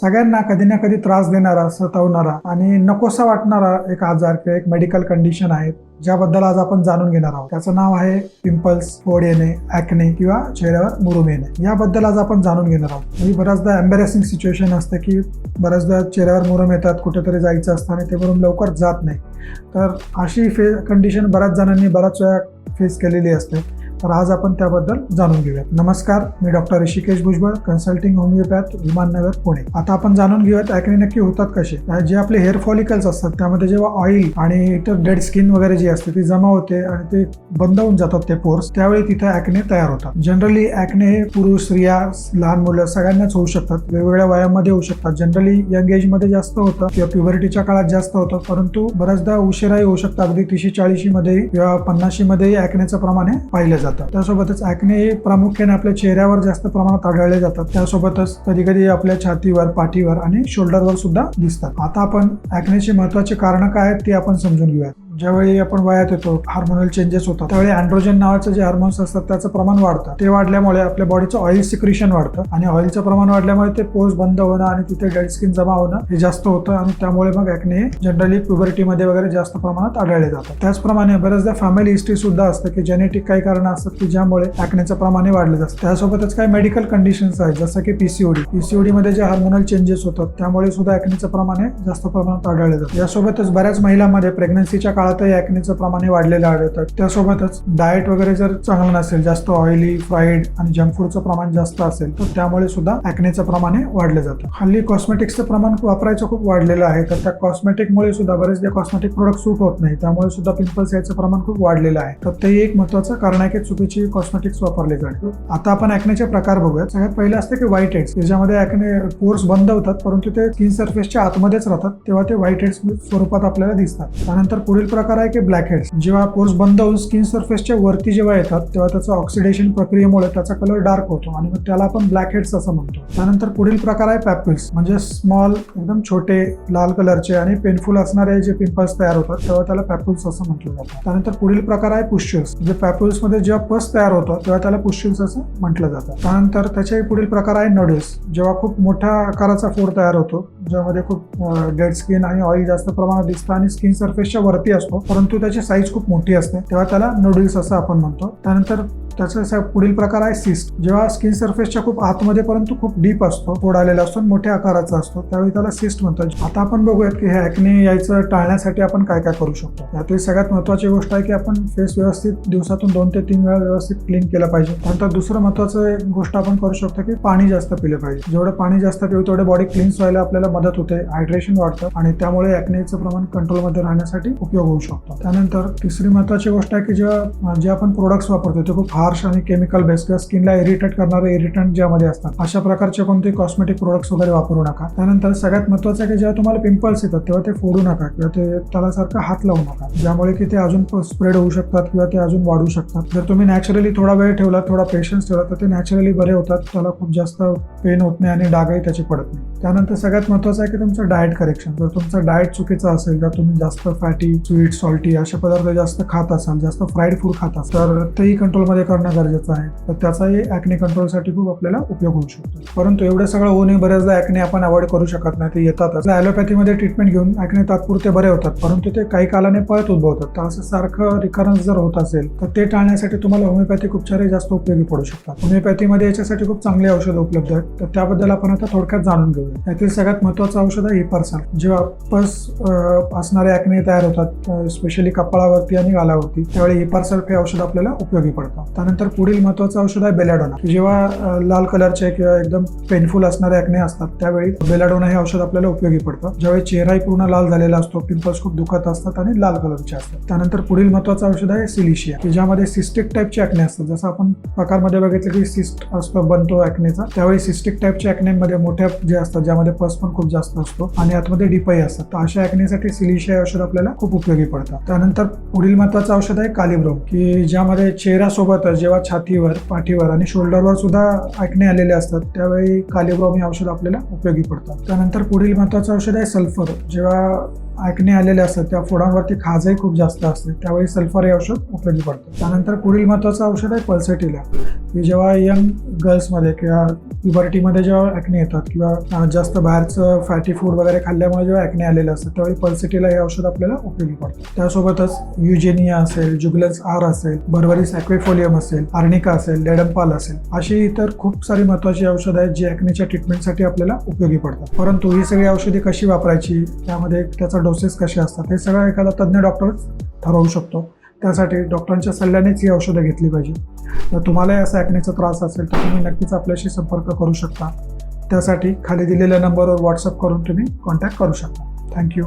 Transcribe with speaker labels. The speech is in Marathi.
Speaker 1: सगळ्यांना कधी ना कधी त्रास देणारा सतावणारा आणि नकोसा वाटणारा एक आजार किंवा एक मेडिकल कंडिशन आहे ज्याबद्दल आज आपण जाणून घेणार आहोत. त्याचं नाव आहे पिंपल्स फोड येणे ऍक्ने किंवा चेहऱ्यावर मुरुम येणे. याबद्दल आज आपण जाणून घेणार आहोत. ही बऱ्याचदा एम्बॅरेसिंग सिच्युएशन असते की बऱ्याचदा चेहऱ्यावर मुरुम येतात कुठेतरी जायचं असतं आणि ते मुरुम लवकर जात नाही. तर अशी फे कंडिशन बऱ्याच जणांनी बऱ्याच वेळा फेस केलेली असते. तर आज आपण त्याबद्दल जाणून घेऊयात. नमस्कार मी doctor Hrishikesh Bhujbal consulting homeopath Vimannagar Pune. आता आपण जाणून घेऊयात ऍक्ने नक्की होतात कसे. जे आपले हेअर फॉलिकल्स असतात त्यामध्ये जेव्हा ऑइल आणि इतर डेड स्किन वगैरे जी असते ती जमा होते आणि ते बंद होऊन जातात ते पोर्स त्यावेळी तिथे ऍक्ने तयार होतात. जनरली ऍक्ने हे पुरुष स्त्रिया लहान मुलं सगळ्यांनाच होऊ शकतात. वेगवेगळ्या वयामध्ये होऊ शकतात. जनरली यंग एजमध्ये जास्त होतं किंवा प्युबरिटीच्या काळात जास्त होतं परंतु बऱ्याचदा उशिराही होऊ शकतं. अगदी तीसशे चाळीशी मध्ये किंवा पन्नाशी मध्ये ऍक्नेचं प्रमाण हे पाहिलं जातं. त्यासोबतच ॲक्ने हे प्रामुख्याने आपल्या चेहऱ्यावर जास्त प्रमाणात आढळले जातात. त्यासोबतच कधी कधी आपल्या छातीवर पाठीवर आणि शोल्डरवर सुद्धा दिसतात. आता आपण ॲक्नेची महत्त्वाचे कारण काय आहेत ते आपण समजून घेऊयात. ज्यावेळी आपण वयात येतो हार्मोनल चेंजेस होतात. त्यावेळी अँड्रोजन नावाचं जे हार्मोन्स असतात त्याचं प्रमाण वाढतं. ते वाढल्यामुळे आपल्या बॉडीचं ऑइल सिक्रिशन वाढतं आणि ऑइलचं प्रमाण वाढल्यामुळे ते पोस्ट बंद होणं आणि तिथे डेड स्किन जमा होणं हे जास्त होतं आणि त्यामुळे मग ॲक्ने जनरली प्युबर्टीमध्ये वगैरे जास्त प्रमाणात आढळले जातात त्याचप्रमाणे बऱ्याचदा फॅमिली हिस्ट्री सुद्धा असतं की जेनेटिक काही कारणं असतात की ज्यामुळे ॲक्नेचं प्रमाण वाढलं जातं. त्यासोबतच काही मेडिकल कंडिशन्स आहेत जसं की पीसीओडी पीसीओडी मध्ये जे हार्मोनल चेंजेस होतात त्यामुळे सुद्धा ॲक्नेचं प्रमाण जास्त प्रमाणात आढळले जातं. यासोबतच बऱ्याच महिलांमध्ये प्रेग्नन्सीच्या काळातही ॲक्नेचं प्रमाण हे वाढलेलं आढळतं. त्यासोबतच डाएट वगैरे जर चांगलं नसेल जास्त ऑइली फ्राईड आणि जंक फूडचं प्रमाण जास्त असेल तर त्यामुळे सुद्धा ॲक्नेचं प्रमाण हे वाढलं जातं. हल्ली कॉस्मेटिक्सचं प्रमाण वापरायचं खूप वाढलेलं आहे तर त्या कॉस्मेटिकमुळे सुद्धा बरेचदे कॉस्मेटिक प्रोडक्ट सूट होत नाही त्यामुळे सुद्धा पिंपल्स याचं प्रमाण खूप वाढलेलं आहे. तर ते एक महत्वाचं कारण आहे की चुकीची कॉस्मेटिक्स वापरले जाते. आता आपण ॲक्नेचे प्रकार बघूयात. सगळ्यात पहिले असते की व्हाईट हेड्स ज्याच्यामध्ये ॲक्ने पोर्स बंद होतात परंतु ते स्किन सरफेसच्या आतमध्येच राहतात तेव्हा ते व्हाईट हेड्स स्वरूपात आपल्याला दिसतात. त्यानंतर पुढील प्रकार आहे की ब्लॅक हेड्स जेव्हा पोर्स बंद होऊन स्किन सरफेसच्या वरती जेव्हा येतात तेव्हा त्याचं ऑक्सिडेशन प्रक्रियेमुळे त्याचा कलर डार्क होतो आणि मग त्याला आपण ब्लॅक हेड्स असं म्हणतो. त्यानंतर पुढील प्रकार आहे पॅपिल्स म्हणजे स्मॉल एकदम छोटे लाल कलरचे आणि पेनफुल असणारे जे पिंपल्स तयार होतात तेव्हा त्याला पॅपुल्स असं म्हटलं जातं. त्यानंतर पुढील प्रकार आहे पुश्चल्स म्हणजे पॅपुल्समध्ये जेव्हा पस तयार होतो तेव्हा त्याला पुश्चल्स असं म्हटलं जातं. त्यानंतर त्याचे पुढील प्रकार आहे नडल्स जेव्हा खूप मोठ्या आकाराचा फोड तयार होतो ज्यामध्ये खूप डेड स्किन आणि ऑइल जास्त प्रमाणात दिसतं आणि स्किन सरफेसच्या वरती असतो परंतु त्याची साईज खूप मोठी असते. तेव्हा त्याला नूडल्स असं आपण म्हणतो. त्यानंतर त्याचा पुढील प्रकार आहे सिस्ट जेव्हा स्किन सरफेसच्या खूप आतमध्ये परंतु खूप डीप असतो फोड आलेला असतो मोठ्या आकाराचा असतो त्यावेळी त्याला सिस्ट म्हणतात. आता आपण बघूयात की हे ॲक्ने यायचं टाळण्यासाठी आपण काय काय करू शकतो. यातील सगळ्यात महत्त्वाची गोष्ट आहे की आपण फेस व्यवस्थित दिवसातून दोन ते तीन वेळा व्यवस्थित क्लीन केलं पाहिजे. त्यानंतर दुसरं महत्त्वाचं एक गोष्ट आपण करू शकतो की पाणी जास्त पिलं पाहिजे. जेवढं पाणी जास्त पिऊ तेवढे बॉडी क्लीन्स व्हायला आपल्याला मदत होते हायड्रेशन वाढतं आणि त्यामुळे ॲक्नेचं प्रमाण कंट्रोलमध्ये राहण्यासाठी उपयोग होऊ शकतो. त्यानंतर तिसरी महत्त्वाची गोष्ट आहे की जेव्हा जे आपण प्रोडक्ट्स वापरतो ते खूप हार्श आणि केमिकल बेस किंवा स्किनला इरिटेट करणारे इरिटंट ज्यामध्ये असतात. अशा प्रकारचे कोणते कॉस्मेटिक प्रोडक्ट्स वगैरे वापरू नका. त्यानंतर सगळ्यात महत्वाचं आहे की जेव्हा तुम्हाला पिंपल्स येतात तेव्हा ते फोडू नका किंवा ते त्याला सारखं हात लावू नका. ज्यामुळे की ते अजून स्प्रेड होऊ शकतात किंवा ते अजून वाढू शकतात. जर तुम्ही नॅचरली थोडा वेळ ठेवला थोडा पेशन्स ठेवला तर ते नॅचरली बरे होतात. त्याला खूप जास्त पेन होत नाही आणि डागही त्याची पडत नाही. त्यानंतर सगळ्यात महत्त्वाचं आहे की तुमचं डाएट करेक्शन जर तुमचं डाएट चुकीचं असेल तर तुम्ही जास्त फॅटी स्वीट सॉल्टी असे पदार्थ जास्त खात असाल जास्त फ्राईड फूड खात असाल तर तेही कंट्रोलमध्ये करणं गरजेचं आहे. तर त्याचाही ॲक्ने कंट्रोलसाठी खूप आपल्याला उपयोग होऊ शकतो. परंतु एवढं सगळं होणे बऱ्याचदा ॲक्ने आपण अवॉइड करू शकत नाही ते येतातच. ॲलोपॅथीमध्ये ट्रीटमेंट घेऊन ॲक्ने तात्पुरते बरे होतात परंतु ते काही कालाने परत उद्भवतात. तर असं सारखं रिकरन्स जर होत असेल तर ते टाळण्यासाठी तुम्हाला होमिओपॅथिक उपचारही जास्त उपयोगी पडू शकतात. होमिओपॅथीमध्ये याच्यासाठी खूप चांगली औषधं उपलब्ध आहेत. तर त्याबद्दल आपण आता थोडक्यात जाणून घेऊ. घेऊया यातील सगळ्यात महत्वाचं औषध आहे हिपारसाल जेव्हा पस असणारे ऍक्ने तयार होतात स्पेशली कपाळावरती आणि गालावरती. त्यावेळी हिपारसाल हे औषध आपल्याला उपयोगी पडतं. त्यानंतर पुढील महत्वाचं औषध आहे बेलाडोना. जेव्हा लाल कलरचे किंवा एकदम पेनफुल असणारे ऍक्ने असतात त्यावेळी बेलाडोना हे औषध आपल्याला उपयोगी पडतं. ज्यावेळी चेहराही पूर्ण लाल झालेला असतो पिंपल्स खूप दुखत असतात आणि लाल कलरचे असतात. त्यानंतर पुढील महत्वाचं औषध आहे सिलिशिया की ज्यामध्ये सिस्टिक टाईपचे ऍक्ने असतात. जसं आपण प्रकारमध्ये बघितलं की सिस्ट असतो बनतो ऍक्नेचा त्यावेळी सिस्टिक टाईपच्या ऍक्नेमध्ये मोठ्या जे असतात ज्यामध्ये पस पण खूप जास्त असतो आणि आतमध्ये डिपाई असतात. तर अशा ऍक्नेसाठी सिलिशिया हे औषध आपल्याला खूप उपयोगी पडतात. त्यानंतर पुढील महत्त्वाचं औषध आहे कालिब्रोम की ज्यामध्ये चेहऱ्यासोबतच जेव्हा छातीवर पाठीवर आणि शोल्डरवर सुद्धा ॲक्ने आलेले असतात त्यावेळी कालिब्रोम हे औषध आपल्याला उपयोगी पडतात. त्यानंतर पुढील महत्त्वाचं औषध आहे सल्फर जेव्हा ऐकणे आलेले असतात त्या फोडांवरती खाजही खूप जास्त असते त्यावेळी सल्फर हे औषध उपयोगी पडतं. त्यानंतर पुढील महत्त्वाचं औषध आहे पल्सेटिला. की जेव्हा यंग गर्ल्समध्ये किंवा प्युबर्टीमध्ये जेव्हा ॲक्ने येतात किंवा जास्त बाहेरचं फॅटी फूड वगैरे खाल्ल्यामुळे जेव्हा ॲक्ने आलेलं असतं त्यावेळी पल्सेटिला हे औषध आपल्याला उपयोगी पडतं. त्यासोबतच युजेनिया असेल जुगलन्स आर असेल बर्बरीस ॲक्वेफोलियम असेल आर्निका असेल लेडमपाल असेल अशी इतर खूप सारी महत्त्वाची औषधं आहेत जी ॲक्नेच्या ट्रीटमेंटसाठी आपल्याला उपयोगी पडतात. परंतु ही सगळी औषधी कशी वापरायची त्यामध्ये त्याचा डोसेस कसे असतात हे सगळं एखादा तज्ज्ञ डॉक्टर ठरवू शकतो. त्यासाठी डॉक्टरांच्या सल्ल्यानेच ही औषधं घेतली पाहिजे. जर तुम्हालाही असा ॲक्नेचा त्रास असेल तर तुम्ही नक्कीच आपल्याशी संपर्क करू शकता. त्यासाठी खाली दिलेल्या नंबरवर व्हॉट्सअप करून तुम्ही कॉन्टॅक्ट करू शकता. थँक्यू